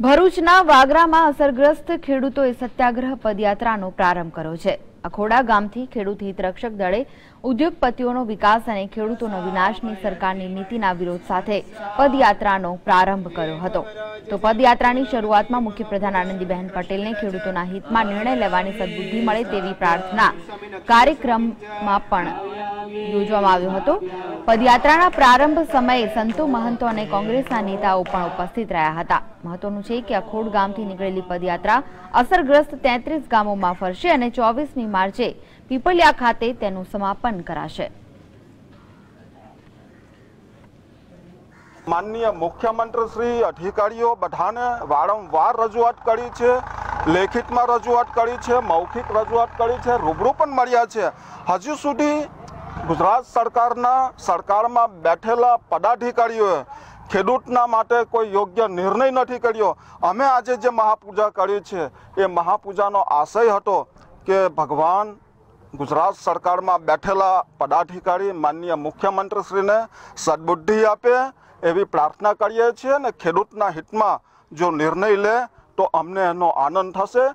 ભરૂચના વાગરામાં અસરગ્રસ્ત ખેડૂતોએ સત્યાગ્રહ પદયાત્રાનો પ્રારંભ કર્યો છે. અખોડા ગામથી ખેડૂત હિતરક્ષક દળે ઉદ્યોગપતિઓનો વિકાસ અને ખેડૂતોનો વિનાશની સરકારની નીતિના વિરોધ સાથે પદયાત્રાનો પ્રારંભ કર્યો હતો. તો પદયાત્રાની શરૂઆતમાં મુખ્યપ્રધાન આનંદીબહેન પટેલને ખેડૂતોના હિતમાં નિર્ણય લેવાની સદબુદ્ધિ મળે તેવી પ્રાર્થના કાર્યક્રમમાં પણ યોજવામાં આવ્યો હતો. પદયાત્રાના પ્રારંભ સમયે સંતો, મહંતો અને કોંગ્રેસના નેતાઓ પણ ઉપસ્થિત રહ્યા હતા. મહત્વનું છે કે અખોડ ગામથી નીકળેલી પદયાત્રા અસરગ્રસ્ત તેત્રીસ ગામોમાં ફરશે અને ચોવીસમી માર્ચે પીપળિયા ખાતે તેનું સમાપન કરાશે. માનનીય મુખ્યમંત્રી શ્રી, અધિકારીઓ બધાને વારંવાર રજૂઆત કરી છે, લેખિતમાં રજૂઆત કરી છે, મૌખિક રજૂઆત કરી છે, રૂબરૂ પણ મળ્યા છે. હજુ સુધી ગુજરાત સરકારના સરકારમાં બેઠેલા પદાધિકારીઓએ ખેડૂતના માટે કોઈ યોગ્ય નિર્ણય નથી કર્યો. અમે આજે જે મહાપૂજા કરી છે, એ મહાપૂજાનો આશય હતો કે ભગવાન ગુજરાત સરકારમાં બેઠેલા પદાધિકારી, માનનીય મુખ્યમંત્રીશ્રીને સદબુદ્ધિ આપે એવી પ્રાર્થના કરીએ છીએ અને ખેડૂતના હિતમાં જો નિર્ણય લે તો અમને એનો આનંદ થશે.